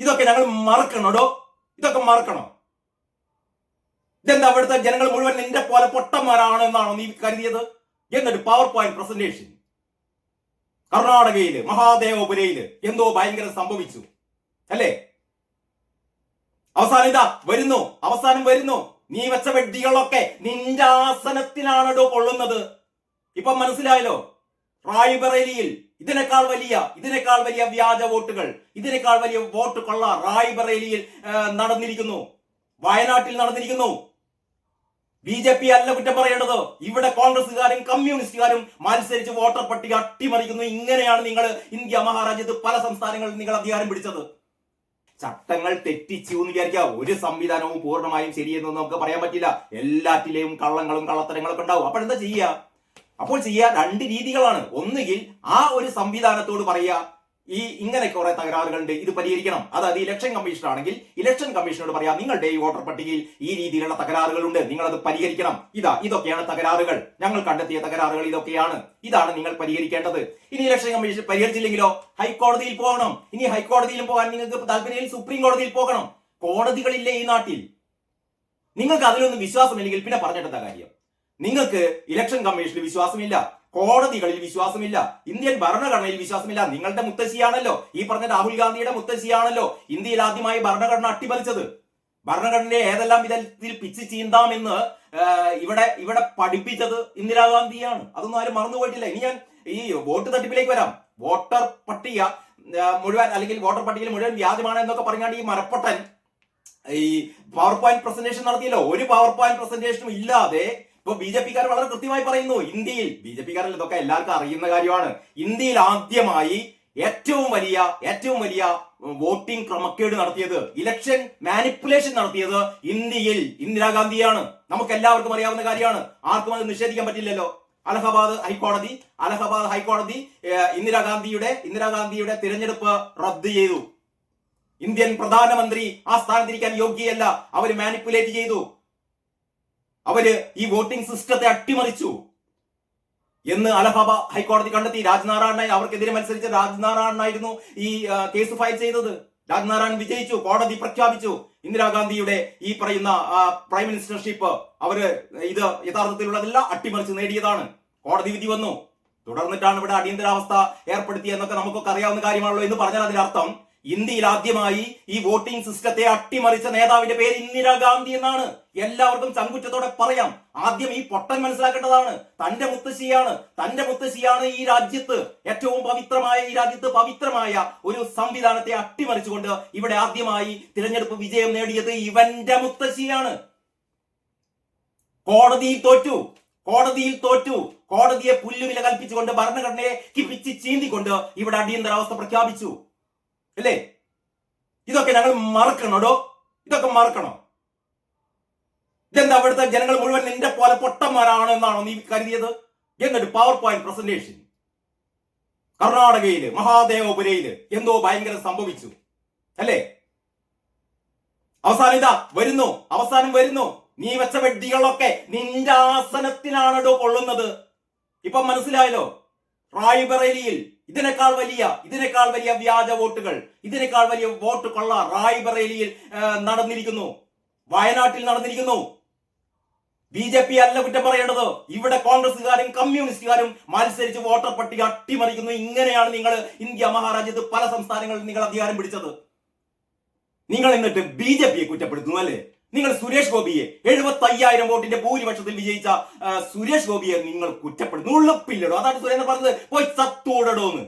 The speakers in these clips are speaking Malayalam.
ഇതൊക്കെ ഞങ്ങൾ മറക്കണോടോ ഇതൊക്കെ മറക്കണോ. ഇതെന്താ അവിടുത്തെ ജനങ്ങൾ മുഴുവൻ നിന്റെ പോലെ പൊട്ടന്മാരാണ് എന്നാണോ നീ കരുതിയത്? എന്നിട്ട് പവർ പോയിന്റ് പ്രസന്റേഷൻ കർണാടകയിൽ മഹാദേവപുരയിൽ എന്തോ ഭയങ്കര സംഭവിച്ചു. അല്ലേ? അവസാനം ഇതാ വരുന്നു അവസാനം വരുന്നു. നീ വെച്ച വെഡ്ഡികളൊക്കെ നിന്റെ ആസനത്തിലാണോ കൊള്ളുന്നത്. ഇപ്പൊ മനസ്സിലായല്ലോ? റായ്ബറേലിയിൽ ഇതിനേക്കാൾ വലിയ ഇതിനേക്കാൾ വലിയ വ്യാജ വോട്ടുകൾ ഇതിനേക്കാൾ വലിയ വോട്ട് കൊള്ള റായ്ബറേലിയിൽ നടന്നിരിക്കുന്നു. വയനാട്ടിൽ നടന്നിരിക്കുന്നു. ബി ജെ പി അല്ല കുറ്റം പറയേണ്ടത്. ഇവിടെ കോൺഗ്രസ്സുകാരും കമ്മ്യൂണിസ്റ്റുകാരും മത്സരിച്ച് വോട്ടർ പട്ടിക അട്ടിമറിക്കുന്നു. ഇങ്ങനെയാണ് നിങ്ങൾ ഇന്ത്യ മഹാരാജ്യത്ത് പല സംസ്ഥാനങ്ങളിൽ നിങ്ങൾ അധികാരം പിടിച്ചത്. ചട്ടങ്ങൾ തെറ്റിച്ചു എന്ന് വിചാരിക്കുക ഒരു സംവിധാനവും പൂർണമായും ശരിയെന്നൊന്നും നമുക്ക് പറയാൻ പറ്റില്ല. എല്ലാറ്റിലെയും കള്ളങ്ങളും കള്ളത്തരങ്ങളൊക്കെ ഉണ്ടാവും. അപ്പോൾ എന്താ ചെയ്യുക അപ്പോൾ ചെയ്യാൻ രണ്ട് രീതികളാണ്. ഒന്നുകിൽ ആ ഒരു സംവിധാനത്തോട് പറയുക ഈ ഇങ്ങനെ കുറെ തകരാറുകളുണ്ട് ഇത് പരിഹരിക്കണം. അതായത് ഇലക്ഷൻ കമ്മീഷൻ ആണെങ്കിൽ ഇലക്ഷൻ കമ്മീഷനോട് പറയാം നിങ്ങളുടെ ഈ വോട്ടർ പട്ടികയിൽ ഈ രീതിയിലുള്ള തകരാറുകളുണ്ട്. നിങ്ങൾ അത് പരിഹരിക്കണം. ഇതാ ഇതൊക്കെയാണ് തകരാറുകൾ. ഞങ്ങൾ കണ്ടെത്തിയ തകരാറുകൾ ഇതൊക്കെയാണ്. ഇതാണ് നിങ്ങൾ പരിഹരിക്കേണ്ടത്. ഇനി ഇലക്ഷൻ കമ്മീഷൻ പരിഹരിച്ചില്ലെങ്കിലോ? ഹൈക്കോടതിയിൽ പോകണം. ഇനി ഹൈക്കോടതിയിലും പോകാൻ നിങ്ങൾക്ക് താല്പര്യം സുപ്രീം കോടതിയിൽ പോകണം. കോടതികളില്ലേ ഈ നാട്ടിൽ? നിങ്ങൾക്ക് അതിലൊന്നും വിശ്വാസമില്ലെങ്കിൽ പിന്നെ പറഞ്ഞിട്ടെന്താ കാര്യം? നിങ്ങൾക്ക് ഇലക്ഷൻ കമ്മീഷനിൽ വിശ്വാസമില്ല കോടതികളിൽ വിശ്വാസമില്ല ഇന്ത്യൻ ഭരണഘടനയിൽ വിശ്വാസമില്ല. നിങ്ങളുടെ മുത്തശ്ശിയാണല്ലോ ഈ പറഞ്ഞ രാഹുൽ ഗാന്ധിയുടെ മുത്തശ്ശിയാണല്ലോ ഇന്ത്യയിൽ ആദ്യമായി ഭരണഘടന അട്ടിമറിച്ചത്. ഭരണഘടനയെ ഏതെല്ലാം വിധത്തിൽ പിച്ച് ചീന്താമെന്ന് ഇവിടെ ഇവിടെ പഠിപ്പിച്ചത് ഇന്ദിരാഗാന്ധിയാണ്. അതൊന്നും ആരും മറന്നുപോയിട്ടില്ല ഇനി ഞാൻ ഈ വോട്ട് തട്ടിപ്പിലേക്ക് വരാം. വോട്ടർ പട്ടിക മുഴുവൻ അല്ലെങ്കിൽ വോട്ടർ പട്ടികയിൽ മുഴുവൻ വ്യാജമാണ് എന്നൊക്കെ പറഞ്ഞാണ്ട് ഈ മരപ്പൊട്ടൻ ഈ പവർ പോയിന്റ് പ്രസന്റേഷൻ നടത്തിയല്ലോ. ഒരു പവർ പോയിന്റ് പ്രസന്റേഷനും ഇല്ലാതെ ഇപ്പൊ ബി ജെ പിക്കാർ വളരെ കൃത്യമായി പറയുന്നു ഇന്ത്യയിൽ ബി ജെ പിക്കാരിൽ ഇതൊക്കെ എല്ലാവർക്കും അറിയുന്ന കാര്യമാണ്. ഇന്ത്യയിൽ ആദ്യമായി ഏറ്റവും വലിയ ഏറ്റവും വലിയ വോട്ടിംഗ് ക്രമക്കേട് നടത്തിയത് ഇലക്ഷൻ മാനിപ്പുലേഷൻ നടത്തിയത് ഇന്ത്യയിൽ ഇന്ദിരാഗാന്ധിയാണ്. നമുക്ക് എല്ലാവർക്കും അറിയാവുന്ന കാര്യമാണ്. ആർക്കും അത് നിഷേധിക്കാൻ പറ്റില്ലല്ലോ. അലഹബാദ് ഹൈക്കോടതി അലഹബാദ് ഹൈക്കോടതി ഇന്ദിരാഗാന്ധിയുടെ ഇന്ദിരാഗാന്ധിയുടെ തിരഞ്ഞെടുപ്പ് റദ്ദ് ചെയ്തു. ഇന്ത്യൻ പ്രധാനമന്ത്രി ആ സ്ഥാനത്തിരിക്കാൻ യോഗ്യയല്ല. അവർ മാനിപ്പുലേറ്റ് ചെയ്തു. അവർ ഈ വോട്ടിംഗ് സിസ്റ്റത്തെ അട്ടിമറിച്ചു എന്ന് അലഹബ ഹൈക്കോടതി കണ്ടെത്തി. രാജ്നാരായണ അവർക്കെതിരെ മത്സരിച്ച രാജ്നാരായണനായിരുന്നു ഈ കേസ് ഫയൽ ചെയ്തത്. രാജ്നാരായൺ വിജയിച്ചു കോടതി പ്രഖ്യാപിച്ചു. ഇന്ദിരാഗാന്ധിയുടെ ഈ പറയുന്ന പ്രൈം മിനിസ്റ്റർഷിപ്പ് അവർ ഇത് യഥാർത്ഥത്തിലുള്ളതല്ല അട്ടിമറിച്ച് നേടിയതാണ്. കോടതി വിധി വന്നു. തുടർന്നിട്ടാണ് ഇവിടെ അടിയന്തരാവസ്ഥ ഏർപ്പെടുത്തിയെന്നൊക്കെ നമുക്കൊക്കെ അറിയാവുന്ന കാര്യമാണല്ലോ എന്ന് പറഞ്ഞാൽ അതിനർത്ഥം ഇന്ത്യയിൽ ആദ്യമായി ഈ വോട്ടിംഗ് സിസ്റ്റത്തെ അട്ടിമറിച്ച നേതാവിന്റെ പേര് ഇന്ദിരാഗാന്ധി എന്നാണ്. എല്ലാവർക്കും ചങ്കുറ്റത്തോടെ പറയാം. ആദ്യം ഈ പൊട്ടൻ മനസ്സിലാക്കേണ്ടതാണ്. തന്റെ മുത്തശ്ശിയാണ്. തന്റെ മുത്തശ്ശിയാണ് ഈ രാജ്യത്ത് ഏറ്റവും പവിത്രമായ ഈ രാജ്യത്ത് പവിത്രമായ ഒരു സംവിധാനത്തെ അട്ടിമറിച്ചുകൊണ്ട് ഇവിടെ ആദ്യമായി തിരഞ്ഞെടുപ്പ് വിജയം നേടിയത് ഇവന്റെ മുത്തശ്ശിയാണ്. കോടതിയിൽ തോറ്റു. കോടതിയിൽ തോറ്റു. കോടതിയെ പുല്ലുവില കൽപ്പിച്ചുകൊണ്ട് ഭരണഘടനയെ കിപ്പിച്ച് ചീന്തിക്കൊണ്ട് ഇവിടെ അടിയന്തരാവസ്ഥ പ്രഖ്യാപിച്ചു. അല്ലേ? ഇതൊക്കെ ഞങ്ങൾ മറക്കണോടോ ഇതൊക്കെ മറക്കണോ? ഇതെന്താ അവിടുത്തെ ജനങ്ങൾ മുഴുവൻ നിന്റെ പോലെ പൊട്ടന്മാരാണ് എന്നാണോ നീ കരുതിയത്? എന്നിട്ട് പവർ പോയിന്റ് പ്രസന്റേഷൻ കർണാടകയിൽ മഹാദേവപുരയിൽ എന്തോ ഭയങ്കര സംഭവിച്ചു. അല്ലേ? അവസാനം ഇതാ വരുന്നു അവസാനം വരുന്നു. നീ വെച്ച വെഡ്ഡികളൊക്കെ നിന്റെ ആസനത്തിലാണോ കൊള്ളുന്നത്. ഇപ്പൊ മനസ്സിലായല്ലോ? റായ്ബറേലിയിൽ ഇതിനേക്കാൾ വലിയ ഇതിനേക്കാൾ വലിയ വ്യാജ വോട്ടുകൾ ഇതിനേക്കാൾ വലിയ വോട്ട് കൊള്ള റായ്ബറേലിയിൽ നടന്നിരിക്കുന്നു. വയനാട്ടിൽ നടന്നിരിക്കുന്നു. ബി ജെ പി അല്ല കുറ്റം പറയേണ്ടത്. ഇവിടെ കോൺഗ്രസ്സുകാരും കമ്മ്യൂണിസ്റ്റുകാരും മത്സരിച്ച് വോട്ടർ പട്ടിക അട്ടിമറിക്കുന്നു. ഇങ്ങനെയാണ് നിങ്ങൾ ഇന്ത്യ മഹാരാജ്യത്ത് പല സംസ്ഥാനങ്ങളിൽ നിങ്ങൾ അധികാരം പിടിച്ചത്. നിങ്ങൾ എന്നിട്ട് ബി ജെ പിയെ കുറ്റപ്പെടുത്തുന്നു അല്ലേ? നിങ്ങൾ സുരേഷ് ഗോപിയെ എഴുപത്തി അയ്യായിരം വോട്ടിന്റെ ഭൂരിപക്ഷത്തിൽ വിജയിച്ച സുരേഷ് ഗോപിയെ നിങ്ങൾ കുറ്റപ്പെടുന്നു ഉള്ളപ്പില്ലടോ അതാണ് സുരേന്ദ്രൻ പറഞ്ഞത്. പോയി ചത്തോടടോ എന്ന്.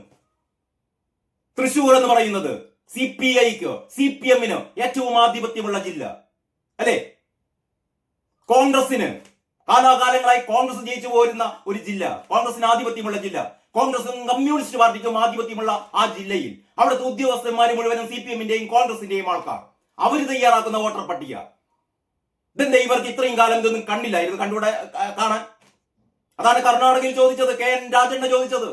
തൃശൂർ എന്ന് പറയുന്നത് സി പി ഐക്കോ സി പി എമ്മിനോ ഏറ്റവും ആധിപത്യമുള്ള ജില്ല. അല്ലേ? കോൺഗ്രസിന് കാലാകാലങ്ങളായി കോൺഗ്രസ് ജയിച്ചു പോരുന്ന ഒരു ജില്ല കോൺഗ്രസിന് ആധിപത്യമുള്ള ജില്ല കോൺഗ്രസും കമ്മ്യൂണിസ്റ്റ് പാർട്ടിക്കും ആധിപത്യമുള്ള ആ ജില്ലയിൽ അവിടുത്തെ ഉദ്യോഗസ്ഥന്മാർ മുഴുവനും സി പി എമ്മിന്റെയും കോൺഗ്രസിന്റെയും ആൾക്കാർ. അവർ തയ്യാറാക്കുന്ന വോട്ടർ പട്ടിക. ഇതെന്താ ഇവർക്ക് ഇത്രയും കാലം ഇതൊന്നും കണ്ടില്ലായിരുന്നു കണ്ടുകൂടെ കാണാൻ? അതാണ് കർണാടകയിൽ ചോദിച്ചത് കെ എൻ രാജണ്ണ ചോദിച്ചത്.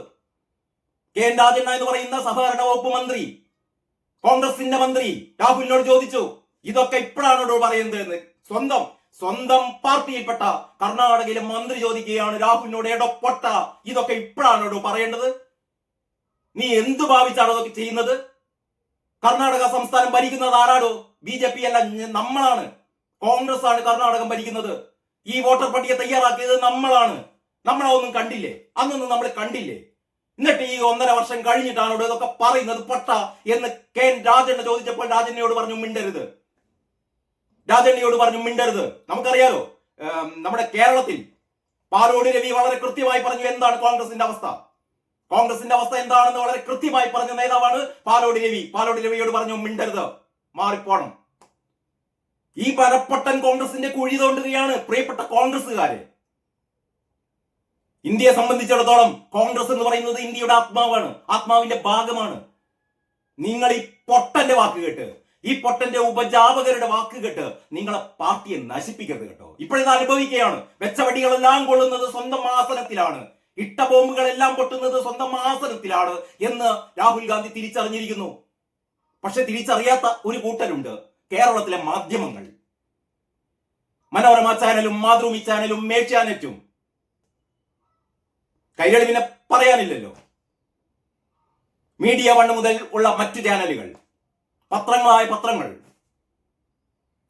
കെ എൻ രാജണ്ണ എന്ന് പറയുന്ന സഹകരണ വകുപ്പ് മന്ത്രി കോൺഗ്രസിന്റെ മന്ത്രി രാഹുലിനോട് ചോദിച്ചു ഇതൊക്കെ ഇപ്പോഴാണോ പറയുന്നത്? എന്ന് സ്വന്തം സ്വന്തം പാർട്ടിയിൽപ്പെട്ട കർണാടകയിലെ മന്ത്രി ചോദിക്കുകയാണ് രാഹുലിനോട് എടൊപ്പൊട്ട ഇതൊക്കെ ഇപ്പോഴാണോ പറയേണ്ടത്? നീ എന്ത് ഭാവിച്ചാണോ അതൊക്കെ ചെയ്യുന്നത്? കർണാടക സംസ്ഥാനം ഭരിക്കുന്നത് ആരാടോ? ബി ജെ പി അല്ല നമ്മളാണ്. കോൺഗ്രസ് ആണ് കർണാടകം ഭരിക്കുന്നത്. ഈ വോട്ടർ പട്ടിക തയ്യാറാക്കിയത് നമ്മളാണ്. നമ്മളൊന്നും കണ്ടില്ലേ? അന്നൊന്നും നമ്മൾ കണ്ടില്ലേ? എന്നിട്ട് ഈ ഒന്നര വർഷം കഴിഞ്ഞിട്ടാണ് ഇതൊക്കെ പറയുന്നത് പൊട്ട എന്ന് കെ രാജണ്ണ ചോദിച്ചപ്പോൾ രാജണ്ണയോട് പറഞ്ഞു മിണ്ടരുത്. രാജണ്ണയോട് പറഞ്ഞു മിണ്ടരുത്. നമുക്കറിയാലോ നമ്മുടെ കേരളത്തിൽ പാലോട് രവി വളരെ കൃത്യമായി പറഞ്ഞു എന്താണ് കോൺഗ്രസിന്റെ അവസ്ഥ. കോൺഗ്രസിന്റെ അവസ്ഥ എന്താണെന്ന് വളരെ കൃത്യമായി പറഞ്ഞ നേതാവാണ് പാലോട് രവി. പാലോട് രവിയോട് പറഞ്ഞു മിണ്ടരുത് മാറിപ്പോണം. ഈ പരപ്പട്ടൻ കോൺഗ്രസിന്റെ കുഴി തോണ്ടുകയാണ് പ്രിയപ്പെട്ട കോൺഗ്രസ്സുകാരെ. ഇന്ത്യയെ സംബന്ധിച്ചിടത്തോളം കോൺഗ്രസ് എന്ന് പറയുന്നത് ഇന്ത്യയുടെ ആത്മാവാണ് ആത്മാവിന്റെ ഭാഗമാണ്. നിങ്ങൾ ഈ പൊട്ടന്റെ വാക്ക് കേട്ട് ഈ പൊട്ടന്റെ ഉപജാപകരുടെ വാക്ക് കേട്ട് നിങ്ങളെ പാർട്ടിയെ നശിപ്പിക്കരുത് കേട്ടോ. ഇപ്പോഴിത് അനുഭവിക്കുകയാണ്. വെച്ചവടികളെല്ലാം കൊള്ളുന്നത് സ്വന്തം ആസനത്തിലാണ്. ഇട്ട ബോംബുകളെല്ലാം പൊട്ടുന്നത് സ്വന്തം ആസനത്തിലാണ് എന്ന് രാഹുൽ ഗാന്ധി തിരിച്ചറിഞ്ഞിരിക്കുന്നു. പക്ഷെ തിരിച്ചറിയാത്ത ഒരു കൂട്ടരുണ്ട് കേരളത്തിലെ മാധ്യമങ്ങൾ. മനോരമ ചാനലും മാതൃഭൂമി ചാനലും മേച്ചാനറ്റും കൈകളിവിനെ പറയാനില്ലല്ലോ. മീഡിയ വൺ മുതൽ ഉള്ള മറ്റു ചാനലുകൾ. പത്രങ്ങളായ പത്രങ്ങൾ.